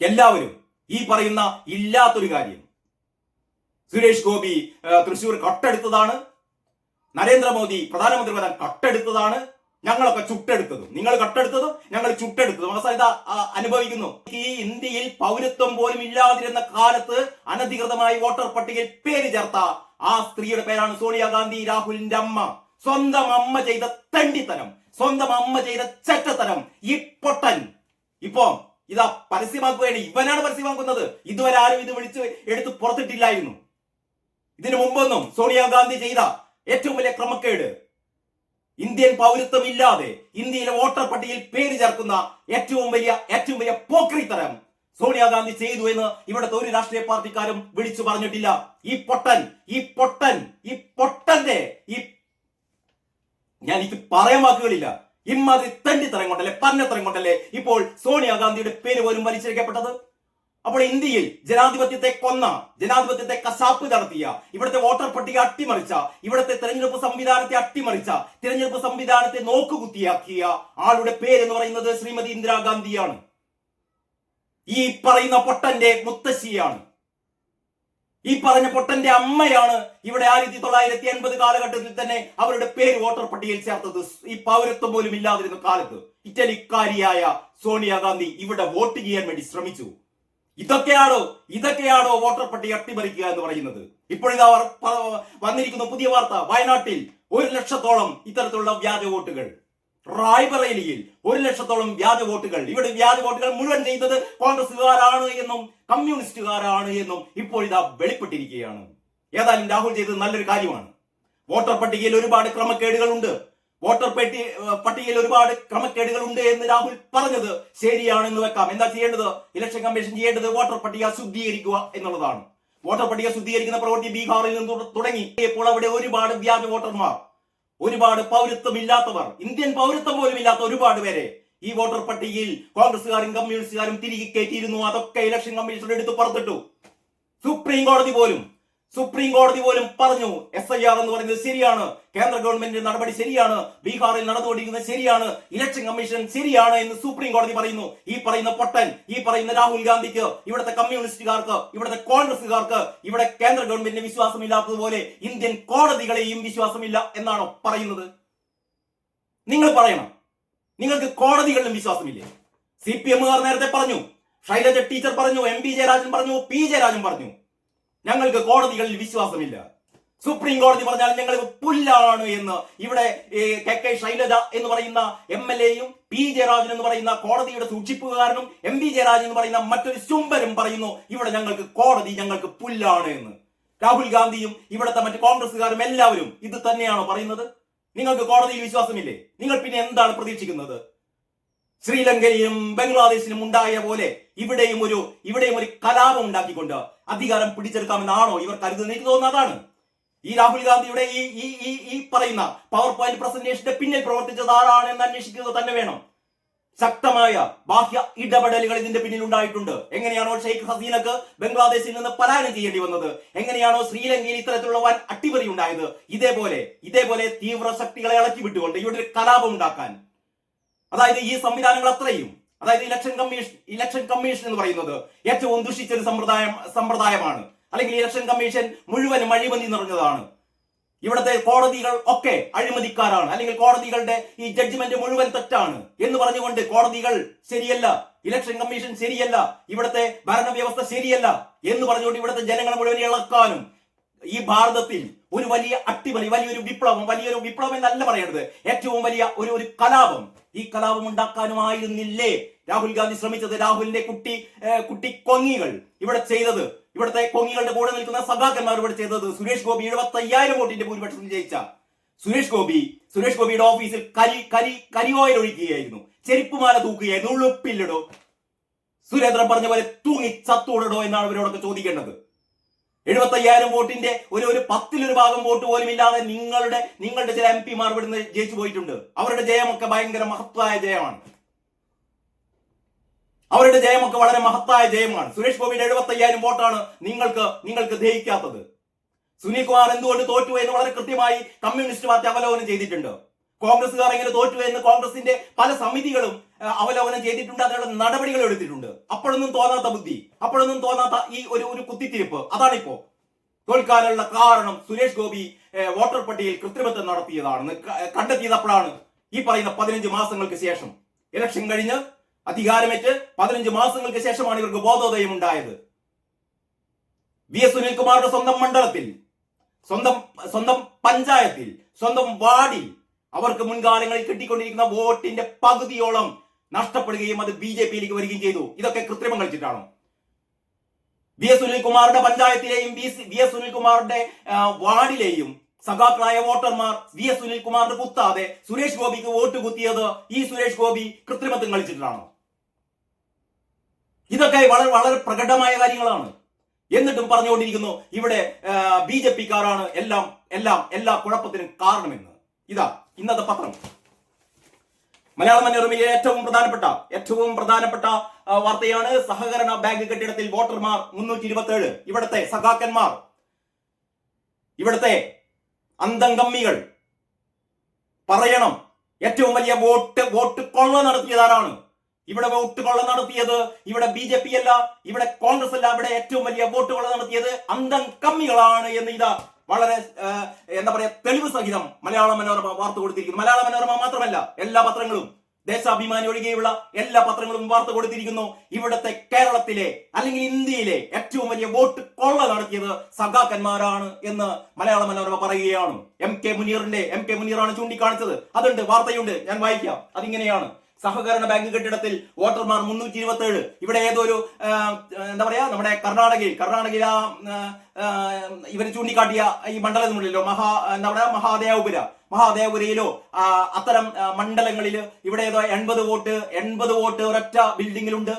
എല്ലാവരും ഈ പറയുന്ന ഇല്ലാത്തൊരു കാര്യം. സുരേഷ് ഗോപി തൃശൂർ കട്ടെടുത്തതാണ്. നരേന്ദ്രമോദി പ്രധാനമന്ത്രി പദം കട്ടെടുത്തതാണ്. ഞങ്ങളൊക്കെ ചുട്ടെടുത്തതും. നിങ്ങൾ കട്ടെടുത്തതും ഞങ്ങൾ ചുട്ടെടുത്തതും. അവസാനം ഇതാ അനുഭവിക്കുന്നു. ഈ ഇന്ത്യയിൽ പൗരത്വം പോലും ഇല്ലാതിരുന്ന കാലത്ത് അനധികൃതമായി വോട്ടർ പട്ടികയിൽ പേര് ചേർത്ത ആ സ്ത്രീയുടെ പേരാണ് സോണിയാഗാന്ധി രാഹുലിന്റെ അമ്മ. സ്വന്തം അമ്മ ചെയ്ത തെണ്ടിത്തരം സ്വന്തം അമ്മ ചെയ്ത ചെറ്റത്തരം ഈ പൊട്ടൻ. ഇപ്പോ ഇതാ പരസ്യമാക്കുകയാണ് ഇവനാണ് പരസ്യമാക്കുന്നത്. ഇതുവരെ ആരും ഇത് വിളിച്ച് എടുത്ത് പുറത്തിട്ടില്ലായിരുന്നു. ഇതിനു മുമ്പൊന്നും സോണിയാഗാന്ധി ചെയ്ത ഏറ്റവും വലിയ ക്രമക്കേട്. ഇന്ത്യൻ പൗരത്വം ഇല്ലാതെ ഇന്ത്യയിലെ വോട്ടർ പട്ടികയിൽ പേര് ചേർക്കുന്ന ഏറ്റവും വലിയ ഏറ്റവും വലിയ പോക്രിത്തരം സോണിയാഗാന്ധി ചെയ്തു എന്ന് ഇവിടുത്തെ ഒരു രാഷ്ട്രീയ പാർട്ടിക്കാരും വിളിച്ചു പറഞ്ഞിട്ടില്ല. ഈ പൊട്ടൻ ഈ പൊട്ടൻ ഈ പൊട്ടന്റെ ഈ ഞാൻ എനിക്ക് പറയാൻ വാക്കുകളില്ല. ഇമ്മാതിരി തരം കൊണ്ടല്ലേ പന്നത്തരം കൊണ്ടല്ലേ ഇപ്പോൾ സോണിയാഗാന്ധിയുടെ പേര് പോലും വലിച്ചിരിക്കപ്പെട്ടത് അപ്പോൾ ഇന്ത്യയിൽ ജനാധിപത്യത്തെ കൊന്ന ജനാധിപത്യത്തെ കസാപ്പ് നടത്തിയ ഇവിടുത്തെ വോട്ടർ പട്ടിക അട്ടിമറിച്ച ഇവിടുത്തെ തെരഞ്ഞെടുപ്പ് സംവിധാനത്തെ അട്ടിമറിച്ച തിരഞ്ഞെടുപ്പ് സംവിധാനത്തെ നോക്കുകുത്തിയാക്കിയ ആളുടെ പേര് എന്ന് പറയുന്നത് ശ്രീമതി ഇന്ദിരാഗാന്ധിയാണ്. ഈ പറയുന്ന പൊട്ടന്റെ മുത്തശ്ശിയാണ്. ഈ പറഞ്ഞ പൊട്ടന്റെ അമ്മയാണ് ഇവിടെ ആയിരത്തി തൊള്ളായിരത്തി എൺപത് കാലഘട്ടത്തിൽ തന്നെ അവരുടെ പേര് വോട്ടർ പട്ടികയിൽ ചേർത്തത്. ഈ പൗരത്വം പോലും ഇല്ലാതിരുന്ന കാലത്ത് ഇറ്റലിക്കാരിയായ സോണിയാഗാന്ധി ഇവിടെ വോട്ട് ചെയ്യാൻ വേണ്ടി ശ്രമിച്ചു. ഇതൊക്കെയാണോ ഇതൊക്കെയാണോ വോട്ടർ പട്ടിക അട്ടിമറിക്കുക എന്ന് പറയുന്നത്? ഇപ്പോഴിതാ വന്നിരിക്കുന്ന പുതിയ വാർത്ത. വയനാട്ടിൽ ഒരു ലക്ഷത്തോളം ഇത്തരത്തിലുള്ള വ്യാജ വോട്ടുകൾ. റായ്ബറേലിയിൽ ഒരു ലക്ഷത്തോളം വ്യാജ വോട്ടുകൾ. ഇവിടെ വ്യാജ വോട്ടുകൾ മുഴുവൻ ചെയ്തത് കോൺഗ്രസുകാരാണ് എന്നും കമ്മ്യൂണിസ്റ്റുകാരാണ് എന്നും ഇപ്പോൾ ഇതാ വെളിപ്പെട്ടിരിക്കുകയാണ്. ഏതായാലും രാഹുൽ ചെയ്തത് നല്ലൊരു കാര്യമാണ്. വോട്ടർ പട്ടികയിൽ ഒരുപാട് ക്രമക്കേടുകളുണ്ട്. വോട്ടർ പെട്ടി പട്ടികയിൽ ഒരുപാട് ക്രമക്കേടുകൾ ഉണ്ട് എന്ന് രാഹുൽ പറഞ്ഞത് ശരിയാണെന്ന് വെക്കാം. എന്താ ചെയ്യേണ്ടത്? ഇലക്ഷൻ കമ്മീഷൻ ചെയ്യേണ്ടത് വോട്ടർ പട്ടിക ശുദ്ധീകരിക്കുക എന്നുള്ളതാണ്. വോട്ടർ പട്ടിക ശുദ്ധീകരിക്കുന്ന പ്രവൃത്തി ബീഹാറിൽ നിന്ന് തുടങ്ങി. ഇപ്പോൾ അവിടെ ഒരുപാട് വ്യാജ വോട്ടർമാർ. ഒരുപാട് പൗരത്വം ഇല്ലാത്തവർ ഇന്ത്യൻ പൗരത്വം പോലും ഇല്ലാത്ത ഒരുപാട് പേരെ ഈ വോട്ടർ പട്ടികയിൽ കോൺഗ്രസുകാരും കമ്മ്യൂണിസ്റ്റുകാരും തിരികെ കയറ്റിയിരുന്നു. അതൊക്കെ ഇലക്ഷൻ കമ്മീഷൻ എടുത്ത് പുറത്തിട്ടു. സുപ്രീം കോടതി പോലും സുപ്രീം കോടതി പോലും പറഞ്ഞു എസ് ഐ ആർ എന്ന് പറയുന്നത് ശരിയാണ് കേന്ദ്ര ഗവൺമെന്റിന്റെ നടപടി ശരിയാണ് ബീഹാറിൽ നടന്നുകൊണ്ടിരിക്കുന്നത് ശരിയാണ് ഇലക്ഷൻ കമ്മീഷൻ ശരിയാണ് എന്ന് സുപ്രീം കോടതി പറയുന്നു. ഈ പറയുന്ന പൊട്ടൻ ഈ പറയുന്ന രാഹുൽ ഗാന്ധിക്ക് ഇവിടുത്തെ കമ്മ്യൂണിസ്റ്റുകാർക്ക് ഇവിടുത്തെ കോൺഗ്രസുകാർക്ക് ഇവിടെ കേന്ദ്ര ഗവൺമെന്റിന് വിശ്വാസമില്ലാത്തതുപോലെ ഇന്ത്യൻ കോടതികളെയും വിശ്വാസമില്ല എന്നാണോ പറയുന്നത്? നിങ്ങൾ പറയണം. നിങ്ങൾക്ക് കോടതികളിലും വിശ്വാസമില്ലേ? സി പി എമ്മുകാർ നേരത്തെ പറഞ്ഞു ശൈലജ ടീച്ചർ പറഞ്ഞു എം പി ജയരാജൻ പറഞ്ഞു പി ജയരാജൻ പറഞ്ഞു. ഞങ്ങൾക്ക് കോടതികളിൽ വിശ്വാസമില്ല. സുപ്രീം കോടതി പറഞ്ഞാൽ ഞങ്ങൾ പുല്ലാണ് എന്ന് ഇവിടെ കെ കെ ശൈലജ എന്ന് പറയുന്ന എം എൽ എയും പി ജയരാജൻ എന്ന് പറയുന്ന കോടതിയുടെ സൂക്ഷിപ്പുകാരനും എം പി ജയരാജൻ എന്ന് പറയുന്ന മറ്റൊരു ശുംബരും പറയുന്നു ഇവിടെ ഞങ്ങൾക്ക് കോടതി ഞങ്ങൾക്ക് പുല്ലാണ് എന്ന്. രാഹുൽ ഗാന്ധിയും ഇവിടുത്തെ മറ്റ് കോൺഗ്രസുകാരും എല്ലാവരും ഇത് തന്നെയാണോ പറയുന്നത്? നിങ്ങൾക്ക് കോടതിയിൽ വിശ്വാസമില്ലേ? നിങ്ങൾ പിന്നെ എന്താണ് പ്രതീക്ഷിക്കുന്നത്? ശ്രീലങ്കയിലും ബംഗ്ലാദേശിലും ഉണ്ടായ പോലെ ഇവിടെയും ഒരു ഇവിടെയും ഒരു കലാപം ഉണ്ടാക്കിക്കൊണ്ട് അധികാരം പിടിച്ചെടുക്കാമെന്നാണോ ഇവർ കരുതുന്നത്? എനിക്ക് തോന്നുന്നതാണ് ഈ രാഹുൽ ഗാന്ധിയുടെ ഈ ഈ ഈ ഈ പറയുന്ന പവർ പോയിന്റ് പ്രസന്റേഷന്റെ പിന്നിൽ പ്രവർത്തിച്ചത് ആരാണ് എന്ന് അന്വേഷിക്കുന്നത് തന്നെ വേണം. ശക്തമായ ബാഹ്യ ഇടപെടലുകൾ ഇതിന്റെ പിന്നിൽ ഉണ്ടായിട്ടുണ്ട്. എങ്ങനെയാണോ ഷെയ്ഖ് ഹസീനക്ക് ബംഗ്ലാദേശിൽ നിന്ന് പലായനം ചെയ്യേണ്ടി വന്നത്? എങ്ങനെയാണോ ശ്രീലങ്കയിൽ ഇത്തരത്തിലുള്ള വൻ അട്ടിമറി ഉണ്ടായത്? ഇതേപോലെ ഇതേപോലെ തീവ്ര ശക്തികളെ ഇളക്കി വിട്ടുകൊണ്ട് ഇവിടെ ഒരു കലാപം ഉണ്ടാക്കാൻ അതായത് ഈ സംവിധാനങ്ങൾ അത്രയും. അതായത് ഇലക്ഷൻ കമ്മീഷൻ ഇലക്ഷൻ കമ്മീഷൻ എന്ന് പറയുന്നത് ഏറ്റവും ദുഷിച്ച ഒരു സമ്പ്രദായം സമ്പ്രദായമാണ്. അല്ലെങ്കിൽ ഇലക്ഷൻ കമ്മീഷൻ മുഴുവൻ അഴിമതി നിറഞ്ഞതാണ്. ഇവിടുത്തെ കോടതികൾ ഒക്കെ അഴിമതിക്കാരാണ്. അല്ലെങ്കിൽ കോടതികളുടെ ഈ ജഡ്ജ്മെന്റ് മുഴുവൻ തെറ്റാണ് എന്ന് പറഞ്ഞുകൊണ്ട് കോടതികൾ ശരിയല്ല ഇലക്ഷൻ കമ്മീഷൻ ശരിയല്ല ഇവിടുത്തെ ഭരണവ്യവസ്ഥ ശരിയല്ല എന്ന് പറഞ്ഞുകൊണ്ട് ഇവിടുത്തെ ജനങ്ങളെ മുഴുവൻ ഇളക്കാനും ഈ ഭാരതത്തിൽ ഒരു വലിയ അട്ടിമറി വലിയൊരു വിപ്ലവം വലിയൊരു വിപ്ലവം എന്നല്ല പറയരുത് ഏറ്റവും വലിയ ഒരു ഒരു കലാപം ഈ കലാപം ഉണ്ടാക്കാനുമായിരുന്നില്ലേ? രാഹുൽ ഗാന്ധി ശ്രമിച്ചത് രാഹുലിന്റെ കുട്ടി കുട്ടി കൊങ്ങികൾ. ഇവിടെ ചെയ്തത് ഇവിടുത്തെ കൊങ്ങികളുടെ കൂടെ നിൽക്കുന്ന സഖാക്കന്മാർ ഇവിടെ ചെയ്തത് സുരേഷ് ഗോപി എഴുപത്തി അയ്യായിരം വോട്ടിന്റെ ഭൂരിപക്ഷത്തിൽ ജയിച്ച സുരേഷ് ഗോപി. സുരേഷ് ഗോപിയുടെ ഓഫീസിൽ കരി കരി കരി ഓയിൽ ഒഴിക്കുകയായിരുന്നു ചെരുപ്പുമാല തൂക്കുകയായിരുന്നു. ഉളുപ്പില്ലടോ സുരേന്ദ്രൻ പറഞ്ഞ പോലെ തൂങ്ങി ചത്തൂടടോ എന്നാണ് അവരോടൊക്കെ ചോദിക്കേണ്ടത്. എഴുപത്തയ്യായിരം വോട്ടിന്റെ ഒരു ഒരു പത്തിലൊരു ഭാഗം വോട്ട് പോലും ഇല്ലാതെ നിങ്ങളുടെ നിങ്ങളുടെ ചില എം പിമാർ ഇവിടുന്ന് ജയിച്ചു പോയിട്ടുണ്ട്. അവരുടെ ജയമൊക്കെ ഭയങ്കര മഹത്തായ ജയമാണ്. അവരുടെ ജയമൊക്കെ വളരെ മഹത്തായ ജയമാണ്. സുരേഷ് ഗോപിയുടെ എഴുപത്തയ്യായിരം വോട്ടാണ് നിങ്ങൾക്ക് നിങ്ങൾക്ക് ദഹിക്കാത്തത്. സുനിൽ കുമാർ എന്തുകൊണ്ട് തോറ്റു എന്ന് വളരെ കൃത്യമായി കമ്മ്യൂണിസ്റ്റ് പാർട്ടി അവലോകനം ചെയ്തിട്ടുണ്ട്. കോൺഗ്രസ്സുകാർ എങ്ങനെ തോറ്റു എന്ന് കോൺഗ്രസിന്റെ പല സമിതികളും അവലോകനം ചെയ്തിട്ടുണ്ട്. അതിനുള്ള നടപടികൾ എടുത്തിട്ടുണ്ട്. അപ്പോഴൊന്നും തോന്നാത്ത ബുദ്ധി അപ്പോഴൊന്നും തോന്നാത്ത ഈ ഒരു ഒരു കുത്തിത്തിരിപ്പ്. അതാണിപ്പോ തോൽക്കാനുള്ള കാരണം സുരേഷ് ഗോപി വോട്ടർ പട്ടികയിൽ കൃത്രിമത്വം നടത്തിയതാണെന്ന് കണ്ടെത്തിയതപ്പോഴാണ് ഈ പറയുന്ന പതിനഞ്ച് മാസങ്ങൾക്ക് ശേഷം. ഇലക്ഷൻ കഴിഞ്ഞ് അധികാരമേറ്റ് പതിനഞ്ച് മാസങ്ങൾക്ക് ശേഷമാണ് ഇവർക്ക് ബോധോദയം ഉണ്ടായത്. വി എസ് സുനിൽകുമാറിന്റെ സ്വന്തം മണ്ഡലത്തിൽ സ്വന്തം സ്വന്തം പഞ്ചായത്തിൽ സ്വന്തം വാർഡിൽ അവർക്ക് മുൻകാലങ്ങളിൽ കിട്ടിക്കൊണ്ടിരിക്കുന്ന വോട്ടിന്റെ പകുതിയോളം നഷ്ടപ്പെടുകയും അത് ബി ജെ പിയിലേക്ക് വരികയും ചെയ്തു. ഇതൊക്കെ കൃത്രിമം കളിച്ചിട്ടാണോ വി എസ് സുനിൽകുമാറിന്റെ പഞ്ചായത്തിലെയും വി എസ് സുനിൽകുമാറിന്റെ വാർഡിലെയും സഖാക്കളായ വോട്ടർമാർ വി എസ് സുനിൽകുമാറിന് കുത്താതെ സുരേഷ് ഗോപിക്ക് വോട്ട് കുത്തിയത് ഈ സുരേഷ് ഗോപി കൃത്രിമത്വം കളിച്ചിട്ടാണോ ഇതൊക്കെ വളരെ വളരെ പ്രകടമായ കാര്യങ്ങളാണ്. എന്നിട്ടും പറഞ്ഞുകൊണ്ടിരിക്കുന്നു ഇവിടെ ബി ജെ പിക്കാരാണ് എല്ലാം എല്ലാം എല്ലാ കുഴപ്പത്തിനും കാരണമെന്ന്. ഇതാ. ഇന്നത്തെ പത്രം. മലയാള മനോരമയിലെ ഏറ്റവും പ്രധാനപ്പെട്ട ഏറ്റവും പ്രധാനപ്പെട്ട വാർത്തയാണ് സഹകരണ ബാങ്ക് കെട്ടിടത്തിൽ വോട്ടർമാർ മുന്നൂറ്റി ഇരുപത്തി ഏഴ് ഇവിടുത്തെ സഖാക്കന്മാർ ഇവിടുത്തെ അന്തംഗമ്മികൾ പറയണം. ഏറ്റവും വലിയ വോട്ട് വോട്ട് കൊള്ള നടത്തിയതാരാണ്? ഇവിടെ വോട്ട് കൊള്ള നടത്തിയത്. ഇവിടെ ബി ജെ പി അല്ല ഇവിടെ കോൺഗ്രസ് അല്ല ഇവിടെ ഏറ്റവും വലിയ വോട്ട് കൊള്ള നടത്തിയത്. അന്തം കമ്മികളാണ് എന്ന് ഇതാ വളരെ എന്താ പറയാ തെളിവ് സഹിതം മലയാള മനോരമ വാർത്ത കൊടുത്തിരിക്കുന്നു. മലയാള മനോരമ മാത്രമല്ല എല്ലാ പത്രങ്ങളും ദേശാഭിമാനി ഒഴികെയുള്ള എല്ലാ പത്രങ്ങളും വാർത്ത കൊടുത്തിരിക്കുന്നു. ഇവിടുത്തെ കേരളത്തിലെ അല്ലെങ്കിൽ ഇന്ത്യയിലെ ഏറ്റവും വലിയ വോട്ട് കൊള്ള നടത്തിയത് സഖാക്കന്മാരാണ് എന്ന് മലയാള മനോരമ പറയുകയാണ്. എം കെ മുനീറിന്റെ എം കെ മുനീറാണ് ചൂണ്ടിക്കാണിച്ചത്. അതുണ്ട് വാർത്തയുണ്ട് ഞാൻ വായിക്കാം. അതിങ്ങനെയാണ്. സഹകരണ ബാങ്ക് കെട്ടിടത്തിൽ വോട്ടർമാർ മുന്നൂറ്റി ഇരുപത്തി ഏഴ് ഇവിടെ ഏതൊരു ആ, എന്താ പറയാ നമ്മുടെ കർണാടകയിൽ കർണാടകയിൽ ആ ഇവർ ചൂണ്ടിക്കാട്ടിയ ഈ മണ്ഡലത്തിനുള്ളിലോ മഹാ എന്താ പറയാ മഹാദേവപുര മഹാദേവപുരയിലോ അത്തരം മണ്ഡലങ്ങളിൽ ഇവിടെ ഏതോ എൺപത് വോട്ട് എൺപത് വോട്ട് ഒരൊറ്റ ബിൽഡിങ്ങിലുണ്ട്.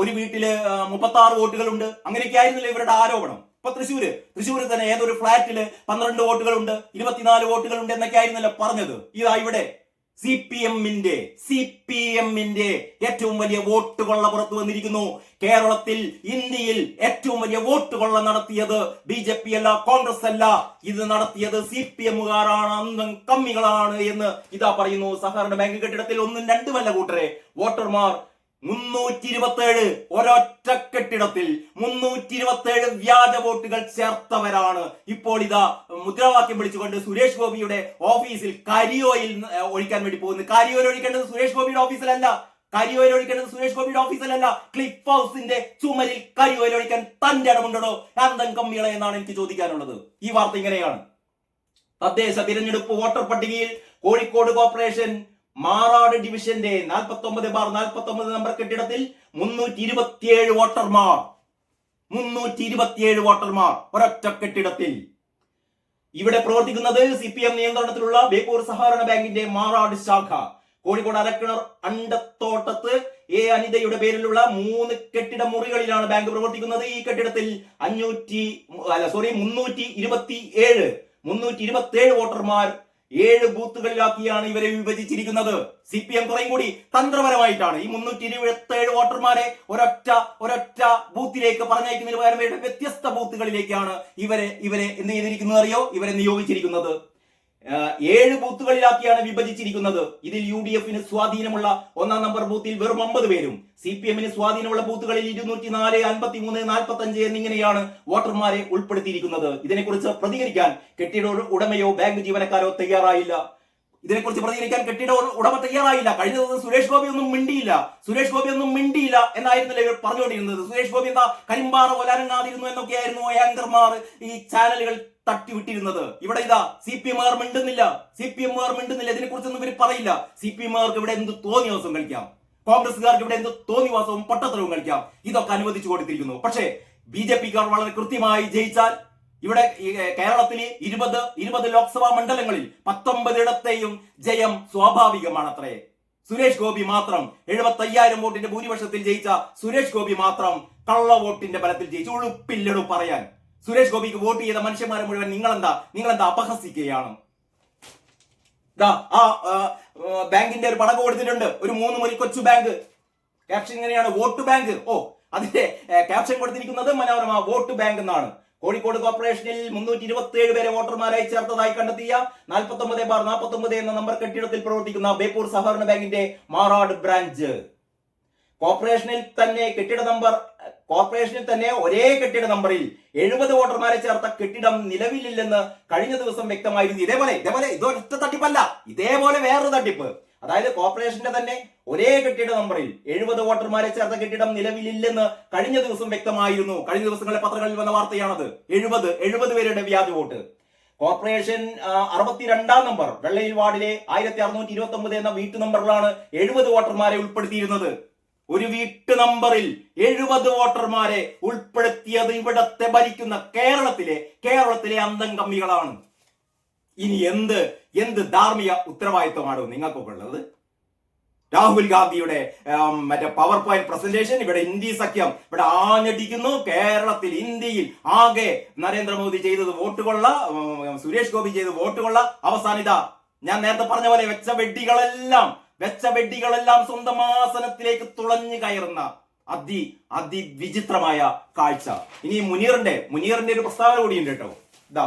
ഒരു വീട്ടിൽ മുപ്പത്തി ആറ് വോട്ടുകളുണ്ട്. അങ്ങനെയൊക്കെ ആയിരുന്നില്ല ഇവരുടെ ആരോപണം? ഇപ്പൊ തൃശ്ശൂര് തൃശ്ശൂരിൽ തന്നെ ഏതൊരു ഫ്ലാറ്റിൽ പന്ത്രണ്ട് വോട്ടുകളുണ്ട് ഇരുപത്തിനാല് വോട്ടുകളുണ്ട് എന്നൊക്കെ ആയിരുന്നല്ലോ പറഞ്ഞത്. ഇതാ ഇവിടെ. സി പി എമ്മിന്റെ സി പി എമ്മിന്റെ ഏറ്റവും വലിയ വോട്ട് കൊള്ള പുറത്തു വന്നിരിക്കുന്നു. കേരളത്തിൽ ഇന്ത്യയിൽ ഏറ്റവും വലിയ വോട്ട് കൊള്ള നടത്തിയത് ബി ജെ പി അല്ല കോൺഗ്രസ് അല്ല. ഇത് നടത്തിയത് സി പി എമ്മുകാരാണ് അന്തം കമ്മികളാണ് എന്ന് ഇതാ പറയുന്നു സഹകരണ ബാങ്ക് കെട്ടിടത്തിൽ ഒന്നും രണ്ടുമല്ല കൂട്ടരെ. വോട്ടർമാർ മുന്നൂറ്റി ഇരുപത്തേഴ് ഒരൊറ്റ കെട്ടിടത്തിൽ മുന്നൂറ്റി ഇരുപത്തേഴ് വ്യാജ വോട്ടുകൾ ചേർത്തവരാണ്. ഇപ്പോൾ ഇതാ മുദ്രാവാക്യം വിളിച്ചുകൊണ്ട് സുരേഷ് ഗോപിയുടെ ഓഫീസിൽ കരിയോയിൽ ഒഴിക്കാൻ വേണ്ടി പോകുന്നത് കരിയോയിൽ ഒഴിക്കേണ്ടത് സുരേഷ് ഗോപിയുടെ ഓഫീസിലല്ല. കരിയോയിൽ ഒഴിക്കേണ്ടത് സുരേഷ് ഗോപിയുടെ ഓഫീസിലല്ല. ക്ലിഫ് ഹൗസിന്റെ ചുമരിൽ കരിയോയിൽ ഒഴിക്കാൻ തന്റെ ഇടമുണ്ടോ അന്തം കമ്മികളെ എന്നാണ് എനിക്ക് ചോദിക്കാനുള്ളത്. ഈ വാർത്ത ഇങ്ങനെയാണ്. തദ്ദേശ തിരഞ്ഞെടുപ്പ് വോട്ടർ പട്ടികയിൽ കോഴിക്കോട് കോർപ്പറേഷൻ മാറാട് ഡിവിഷന്റെ നാൽപ്പത്തി ഒമ്പത് ബാർ നാൽപ്പത്തി ഒമ്പത് നമ്പർ കെട്ടിടത്തിൽ മുന്നൂറ്റി ഇരുപത്തിയേഴ് വോട്ടർമാർ. മുന്നൂറ്റി ഇരുപത്തിയേഴ് വോട്ടർമാർ ഒരൊറ്റ കെട്ടിടത്തിൽ. ഇവിടെ പ്രവർത്തിക്കുന്നത് സി പി എം നിയന്ത്രണത്തിലുള്ള ബേപ്പൂർ സഹകരണ ബാങ്കിന്റെ മാറാട് ശാഖ. കോഴിക്കോട് അരക്കിണർ അണ്ടത്തോട്ടത്ത് എ അനിതയുടെ പേരിലുള്ള മൂന്ന് കെട്ടിട മുറികളിലാണ് ബാങ്ക് പ്രവർത്തിക്കുന്നത്. ഈ കെട്ടിടത്തിൽ അഞ്ഞൂറ്റി അല്ല സോറി മുന്നൂറ്റി ഇരുപത്തി ഏഴ് മുന്നൂറ്റി ഇരുപത്തി ഏഴ് വോട്ടർമാർ ഏഴ് ബൂത്തുകളിലാക്കിയാണ് ഇവരെ വിഭജിച്ചിരിക്കുന്നത്. സി പി എം കുറേയും കൂടി തന്ത്രപരമായിട്ടാണ്. ഈ മുന്നൂറ്റി ഇരുപത്തി ഏഴ് വോട്ടർമാരെ ഒരൊറ്റ ഒരൊറ്റ ബൂത്തിലേക്ക് പറഞ്ഞയക്കുന്നതിന് പകരം വ്യത്യസ്ത ബൂത്തുകളിലേക്കാണ് ഇവരെ ഇവരെ എന്ത് ചെയ്തിരിക്കുന്നത് അറിയോ? ഇവരെ നിയോഗിച്ചിരിക്കുന്നത്. ഏഴ് ബൂത്തുകളിലാക്കിയാണ് വിഭജിച്ചിരിക്കുന്നത്. ഇതിൽ യു ഡി എഫിന് സ്വാധീനമുള്ള ഒന്നാം നമ്പർ ബൂത്തിൽ വെറും അമ്പത് പേരും. സി പി എമ്മിന് സ്വാധീനമുള്ള ബൂത്തുകളിൽ ഇരുന്നൂറ്റി നാല് അൻപത്തി മൂന്ന് നാൽപ്പത്തി അഞ്ച് എന്നിങ്ങനെയാണ് വോട്ടർമാരെ ഉൾപ്പെടുത്തിയിരിക്കുന്നത്. ഇതിനെക്കുറിച്ച് പ്രതികരിക്കാൻ കെട്ടിട ഉടമയോ ബാങ്ക് ജീവനക്കാരോ തയ്യാറായില്ല. ഇതിനെക്കുറിച്ച് പ്രതികരിക്കാൻ കെട്ടിട ഉടമ തയ്യാറായില്ല. കഴിഞ്ഞ ദിവസം സുരേഷ് ഗോപി ഒന്നും മിണ്ടിയില്ല. സുരേഷ് ഗോപി ഒന്നും മിണ്ടിയില്ല എന്നായിരുന്നില്ല ഇവർ പറഞ്ഞുകൊണ്ടിരുന്നത്? സുരേഷ് ഗോപി എന്താ കരിമ്പാറ ഒലരങ്ങാതിരുന്നു എന്നൊക്കെയായിരുന്നു ആങ്കർമാർ ഈ ചാനലുകൾ തട്ടിവിട്ടിരുന്നത്. ഇവിടെ ഇതാ സി പി എമ്മുകാർ മിണ്ടുന്നില്ല. സി പി എമ്മുകാർ മിണ്ടുന്നില്ല. ഇതിനെക്കുറിച്ചൊന്നും ഇവർ പറയില്ല. സി പി എമ്മുകാർക്ക് ഇവിടെ എന്ത് തോന്നിയ ദിവസം കളിക്കാം? കോൺഗ്രസ്സുകാർക്ക് ഇവിടെ എന്ത് തോന്നിവാസവും പൊട്ടത്തരവും കളിക്കാം? ഇതൊക്കെ അനുവദിച്ചു കൊടുത്തിരിക്കുന്നു. പക്ഷേ ബി ജെ പിക്കാർ വളരെ കൃത്യമായി ജയിച്ചാൽ ഇവിടെ കേരളത്തിലെ ഇരുപത് ഇരുപത് ലോക്സഭാ മണ്ഡലങ്ങളിൽ പത്തൊമ്പതിടത്തെയും ജയം സ്വാഭാവികമാണത്രേ. സുരേഷ് ഗോപി മാത്രം എഴുപത്തി അയ്യായിരം വോട്ടിന്റെ ഭൂരിപക്ഷത്തിൽ ജയിച്ച സുരേഷ് ഗോപി മാത്രം കള്ള വോട്ടിന്റെ ബലത്തിൽ ജയിച്ചു ഉളുപ്പില്ലടു പറയാൻ. സുരേഷ് ഗോപിക്ക് വോട്ട് ചെയ്ത മനുഷ്യന്മാരെ മുഴുവൻ നിങ്ങളെന്താ നിങ്ങളെന്താ അപഹസിക്കുകയാണ്? ആ ബാങ്കിന്റെ ഒരു പടക കൊടുത്തിട്ടുണ്ട്. ഒരു മൂന്ന് മുറി കൊച്ചു ബാങ്ക്. ക്യാപ്ഷൻ ഇങ്ങനെയാണ് വോട്ട് ബാങ്ക്. ഓ അതിന്റെ ക്യാപ്ഷൻ കൊടുത്തിരിക്കുന്നത് മനോരമ വോട്ട് ബാങ്ക് എന്നാണ്. കോഴിക്കോട് കോർപ്പറേഷനിൽ മുന്നൂറ്റി ഇരുപത്തി ഏഴ് പേരെ വോട്ടർമാരായി ചേർത്തതായി കണ്ടെത്തിയ നാൽപ്പത്തി ഒമ്പത് ബാർ നാൽപ്പത്തി ഒമ്പത് എന്ന നമ്പർ കെട്ടിടത്തിൽ പ്രവർത്തിക്കുന്ന ബേപ്പൂർ സഹകരണ ബാങ്കിന്റെ മാറാട് ബ്രാഞ്ച്. കോർപ്പറേഷനിൽ തന്നെ കെട്ടിട നമ്പർ കോർപ്പറേഷനിൽ തന്നെ ഒരേ കെട്ടിട നമ്പറിൽ എഴുപത് വോട്ടർമാരെ ചേർത്ത കെട്ടിടം നിലവിലില്ലെന്ന് കഴിഞ്ഞ ദിവസം വ്യക്തമായിരുന്നു. ഇതേപോലെ ഇതേപോലെ ഇതൊരൊറ്റ തട്ടിപ്പല്ല. ഇതേപോലെ വേറൊരു തട്ടിപ്പ്. അതായത് കോർപ്പറേഷന്റെ തന്നെ ഒരേ കെട്ടിട നമ്പറിൽ എഴുപത് വോട്ടർമാരെ ചേർത്ത കെട്ടിടം നിലവിലില്ലെന്ന് കഴിഞ്ഞ ദിവസം വ്യക്തമായിരുന്നു. കഴിഞ്ഞ ദിവസങ്ങളിലെ പത്രങ്ങളിൽ വന്ന വാർത്തയാണത്. എഴുപത് എഴുപത് പേരുടെ വ്യാജ വോട്ട്. കോർപ്പറേഷൻ അറുപത്തിരണ്ടാം നമ്പർ വെള്ളയിൽ വാർഡിലെ ആയിരത്തി അറുന്നൂറ്റി ഇരുപത്തി ഒമ്പത് എന്ന വീട്ടു നമ്പറിലാണ് എഴുപത് വോട്ടർമാരെ ഉൾപ്പെടുത്തിയിരുന്നത്. ഒരു വീട്ടു നമ്പറിൽ എഴുപത് വോട്ടർമാരെ ഉൾപ്പെടുത്തിയത് ഇവിടത്തെ ഭരിക്കുന്ന കേരളത്തിലെ കേരളത്തിലെ അന്തം കമ്മികളാണ്. ഇനി എന്ത് എന്ത് ധാർമ്മിക ഉത്തരവാദിത്വമാണ് നിങ്ങൾക്കൊക്കെ ഉള്ളത് രാഹുൽ ഗാന്ധിയുടെ മറ്റേ പവർ പോയിന്റ് പ്രസന്റേഷൻ ഇവിടെ ഇന്ത്യ സഖ്യം ഇവിടെ ആഞ്ഞടിക്കുന്നു. കേരളത്തിൽ ഇന്ത്യയിൽ ആകെ നരേന്ദ്രമോദി ചെയ്തത് വോട്ട് കൊള്ള സുരേഷ് ഗോപി ചെയ്ത് വോട്ട് കൊള്ള അവസാനിത ഞാൻ നേരത്തെ പറഞ്ഞ പോലെ വെച്ച വെഡ്ഡികളെല്ലാം വെച്ച വെഡ്ഡികളെല്ലാം സ്വന്തം ആസനത്തിലേക്ക് തുളഞ്ഞു കയറുന്ന അതി അതിവിചിത്രമായ കാഴ്ച. ഇനി മുനീറിന്റെ മുനീറിന്റെ ഒരു പ്രസ്താവന കൂടിയുണ്ട് കേട്ടോ. ഇതാ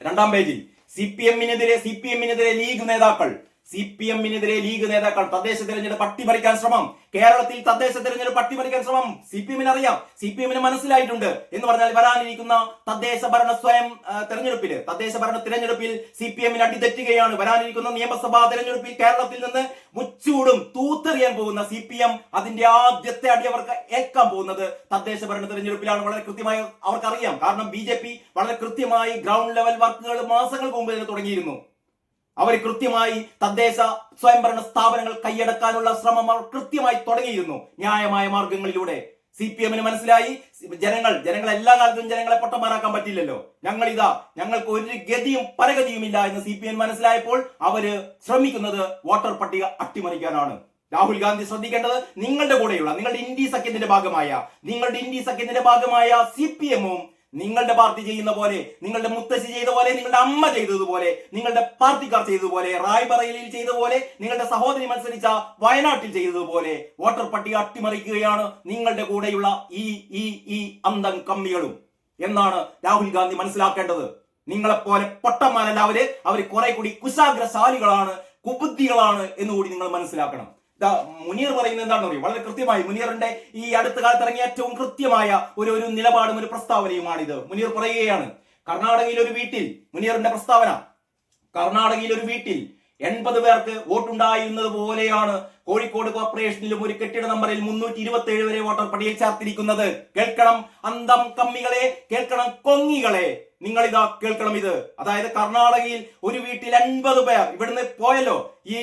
രണ്ടാം പേജിൽ. സി പി എമ്മിനെതിരെ സി പി എമ്മിനെതിരെ ലീഗ് നേതാക്കൾ സി പി എമ്മിനെതിരെ ലീഗ് നേതാക്കൾ തദ്ദേശ തെരഞ്ഞെടുപ്പ് അട്ടിമറിക്കാൻ ശ്രമം. കേരളത്തിൽ തദ്ദേശ തെരഞ്ഞെടുപ്പ് അട്ടിമറിക്കാൻ ശ്രമം. സി പി എമ്മിന് അറിയാം സി പി എമ്മിന് മനസ്സിലായിട്ടുണ്ട് എന്ന് പറഞ്ഞാൽ വരാനിരിക്കുന്ന തദ്ദേശ ഭരണ സ്വയം തെരഞ്ഞെടുപ്പിൽ തദ്ദേശ ഭരണ തെരഞ്ഞെടുപ്പിൽ സി പി എമ്മിന് അടിതെറ്റുകയാണ്. വരാനിരിക്കുന്ന നിയമസഭാ തെരഞ്ഞെടുപ്പിൽ കേരളത്തിൽ നിന്ന് മുച്ചൂടും തൂത്തെറിയാൻ പോകുന്ന സി പി എം അതിന്റെ ആദ്യത്തെ അടി അവർക്ക് ഏൽക്കാൻ പോകുന്നത് തദ്ദേശ ഭരണ തെരഞ്ഞെടുപ്പിലാണ് വളരെ കൃത്യമായി അവർക്കറിയാം. കാരണം ബി ജെ പി വളരെ കൃത്യമായി ഗ്രൗണ്ട് ലെവൽ വർക്കുകൾ മാസങ്ങൾക്ക് മുമ്പ് തന്നെ തുടങ്ങിയിരുന്നു. അവർ കൃത്യമായി തദ്ദേശ സ്വയംഭരണ സ്ഥാപനങ്ങൾ കൈയടക്കാനുള്ള ശ്രമം അവർ കൃത്യമായി തുടങ്ങിയിരുന്നു. ന്യായമായ മാർഗങ്ങളിലൂടെ. സി പി എമ്മിന് മനസ്സിലായി. ജനങ്ങൾ ജനങ്ങൾ എല്ലാ കാലത്തും ജനങ്ങളെ പൊട്ടന്മാരാക്കാൻ പറ്റില്ലല്ലോ ഞങ്ങൾ ഇതാ ഞങ്ങൾക്ക് ഒരു ഗതിയും പരഗതിയും ഇല്ല എന്ന് സി പി എം മനസ്സിലായപ്പോൾ അവർ ശ്രമിക്കുന്നത് വോട്ടർ പട്ടിക അട്ടിമറിക്കാനാണ്. രാഹുൽ ഗാന്ധി ശ്രദ്ധിക്കേണ്ടത് നിങ്ങളുടെ കൂടെയുള്ള നിങ്ങളുടെ ഇന്ത്യ സഖ്യത്തിന്റെ ഭാഗമായ നിങ്ങളുടെ ഇന്ത്യ സഖ്യത്തിന്റെ ഭാഗമായ സി പി എമ്മും നിങ്ങളുടെ പാർട്ടി ചെയ്യുന്ന പോലെ നിങ്ങളുടെ മുത്തശ്ശി ചെയ്ത പോലെ നിങ്ങളുടെ അമ്മ ചെയ്തതുപോലെ നിങ്ങളുടെ പാർട്ടിക്കാർ ചെയ്തതുപോലെ റായ്ബറയിലിൽ ചെയ്ത പോലെ നിങ്ങളുടെ സഹോദരി മത്സരിച്ച വയനാട്ടിൽ ചെയ്തതുപോലെ വോട്ടർ പട്ടിക അട്ടിമറിക്കുകയാണ് നിങ്ങളുടെ കൂടെയുള്ള ഈ ഈ ഈ അന്തം കമ്മികളും എന്നാണ് രാഹുൽ ഗാന്ധി മനസ്സിലാക്കേണ്ടത്. നിങ്ങളെപ്പോലെ പൊട്ടന്മാരല്ല അവർ അവർ കുറെ കൂടി കുശാഗ്രശാലികളാണ് കുബുദ്ധികളാണ് എന്നുകൂടി നിങ്ങൾ മനസ്സിലാക്കണം. മുനീർ പറയുന്നത് എന്താണെന്ന് പറയും വളരെ കൃത്യമായി മുനീറിന്റെ ഈ അടുത്ത കാലത്ത് ഇറങ്ങിയ ഏറ്റവും കൃത്യമായ ഒരു ഒരു നിലപാടും ഒരു പ്രസ്താവനയുമാണിത്. മുനീർ പറയുകയാണ് കർണാടകയിൽ ഒരു വീട്ടിൽ മുനീറിന്റെ പ്രസ്താവന കർണാടകയിൽ ഒരു വീട്ടിൽ എൺപത് പേർക്ക് വോട്ടുണ്ടായിരുന്നത് പോലെയാണ് കോഴിക്കോട് കോർപ്പറേഷനിലും ഒരു കെട്ടിട നമ്പറിൽ മുന്നൂറ്റി ഇരുപത്തി ഏഴ് വരെ വോട്ടർ പട്ടികയിൽ ചേർത്തിരിക്കുന്നത്. കേൾക്കണം അന്തം കമ്മികളെ കേൾക്കണം കൊങ്ങികളെ. നിങ്ങൾ ഇതാ കേൾക്കണം ഇത്. അതായത് കർണാടകയിൽ ഒരു വീട്ടിൽ അൻപത് പേർ. ഇവിടുന്ന് പോയല്ലോ. ഈ